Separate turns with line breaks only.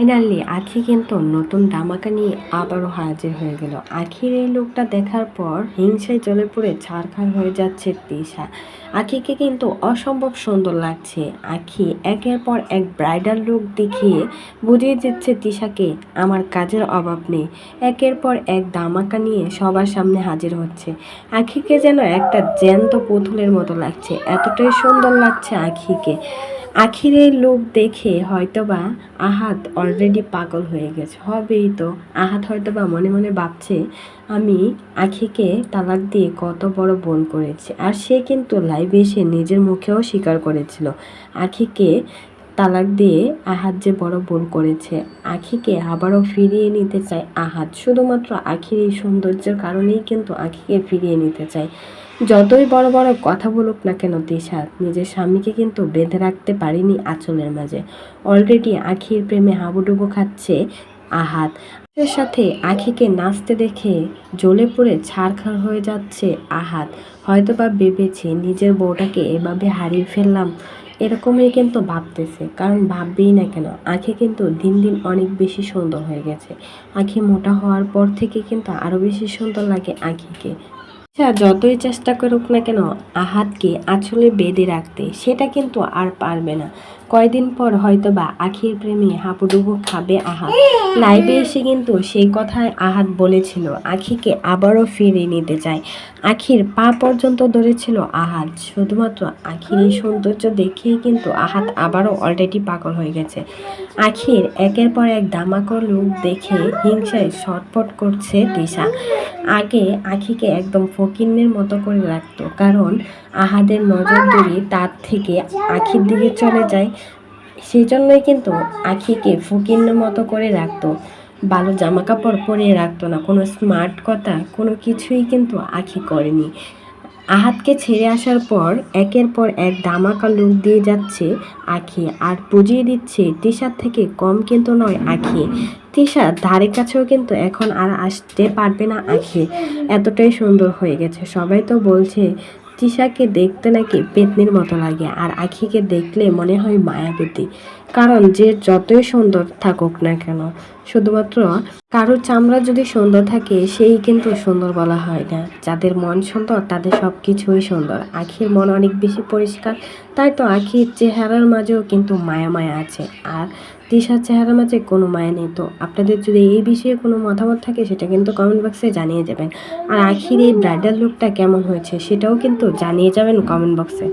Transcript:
Finally আখি কিন্তু নতুন দামাকা নিয়ে আবারও হাজির হয়ে গেল। আখির এই লোকটা দেখার পর হিংসায় জলে পড়ে ছাড়খাড় হয়ে যাচ্ছে তিশা আখিকে কিন্তু অসম্ভব সুন্দর লাগছে। আখি একের পর এক ব্রাইডাল লুক দেখিয়ে বুঝিয়ে দিচ্ছে তিশাকে আমার কাজের অভাব নেই। একের পর এক দামাকা নিয়ে সবার সামনে হাজির হচ্ছে। আখিকে যেন একটা জ্যান্ত পুতুলের মতো লাগছে। এতটাই সুন্দর লাগছে আখিকে। আখির এই লোক দেখে হয়তোবা আহাত অলরেডি পাগল হয়ে গেছে। হবেই তো। আহাত হয়তোবা মনে মনে ভাবছে, আমি আখিকে তালাক দিয়ে কত বড় বোন করেছি। আর সে কিন্তু লাইভে এসে নিজের মুখেও স্বীকার করেছিল। আখিকে তালাক দিয়ে আহাত যে বড় ভুল করেছে। আখিকে আবারও ফিরিয়ে নিতে চায় আহাত। শুধুমাত্র আখির এই সৌন্দর্যের কারণেই কিন্তু আখিকে ফিরিয়ে নিতে চায়। যতই বড় বড় কথা বলুক না কেন দিশাত নিজের স্বামীকে কিন্তু বেঁধে রাখতে পারিনি আঁচলের মাঝে। অলরেডি আখির প্রেমে হাবুডুবু খাচ্ছে আহাত। সাথে আখিকে নাচতে দেখে জ্বলে পড়ে ছাড়খাড় হয়ে যাচ্ছে আহাত। হয়তোবা ভেবেছে নিজের বউটাকে এভাবে হারিয়ে ফেললাম। এরকমই কিন্তু ভাবতেছে। কারণ ভাববেই না কেন, আখি কিন্তু দিন দিন অনেক বেশি সুন্দর হয়ে গেছে। আঁখি মোটা হওয়ার পর থেকে কিন্তু আরও বেশি সুন্দর লাগে আঁখিকে। আচ্ছা যতই চেষ্টা করুক না কেন, আহাতকে আঁচলে বেঁধে রাখতে, সেটা কিন্তু আর পারবে না। কয়দিন পর হয়তো বা আখির প্রেমে হাবুডুবু খাবে আহাত। লাইভে এসে কিন্তু সেই কথায় আহাত বলেছিল, আখিকে আবারও ফিরিয়ে নিতে চায়। আখির পা পর্যন্ত ধরেছিল আহাত, শুধুমাত্র আখির এই সৌন্দর্য দেখেই কিন্তু আহাত আবারও অলরেডি পাগল হয়ে গেছে। আখির একের পর এক দামাকর লুক দেখে হিংসায় ছটফট করছে দিশা। আগে আখিকে একদম ফকিন্নের মতো করে রাখতো, কারণ আহাদের নজরদারি তার থেকে আখির দিকে চলে যায়। সেই জন্যই কিন্তু আখিকে ফকিন্নের মতো করে রাখতো, ভালো জামা কাপড় পরিয়ে রাখতো না, কোনো স্মার্ট কথা, কোনো কিছুই কিন্তু আখি করেনি। আহাতকে ছেড়ে আসার পর একের পর এক দামাকা লুক দিয়ে যাচ্ছে আখি, আর বুঝিয়ে দিচ্ছে তিশার থেকে কম কিন্তু নয় আখি। তিশা ধারে কাছেও কিন্তু এখন আর আসতে পারবে না আখি। এতটাই সুন্দর হয়ে গেছে। সবাই তো বলছে তিশাকে দেখতে নাকি পেতনির মতো লাগে আর আখিকে দেখলে মনে হয় মায়াবতী। কারণ যে যতই সুন্দর থাকুক না কেন, শুধুমাত্র কারোর চামড়া যদি সুন্দর থাকে, সেই কিন্তু সুন্দর বলা হয় না। যাদের মন সুন্দর, তাদের সব কিছুই সুন্দর। আখির মন অনেক বেশি পরিষ্কার, তাই তো আখির চেহারার মাঝেও কিন্তু মায়া মায়া আছে। আর তিশার চেহারার মাঝে কোনো মায়া নেই। তো আপনাদের যদি এই বিষয়ে কোনো মতামত থাকে, সেটা কিন্তু কমেন্ট বক্সে জানিয়ে যাবেন। আর আখির এই ব্রাইডাল লুকটা কেমন হয়েছে, সেটাও কিন্তু জানিয়ে যাবেন কমেন্ট বক্সে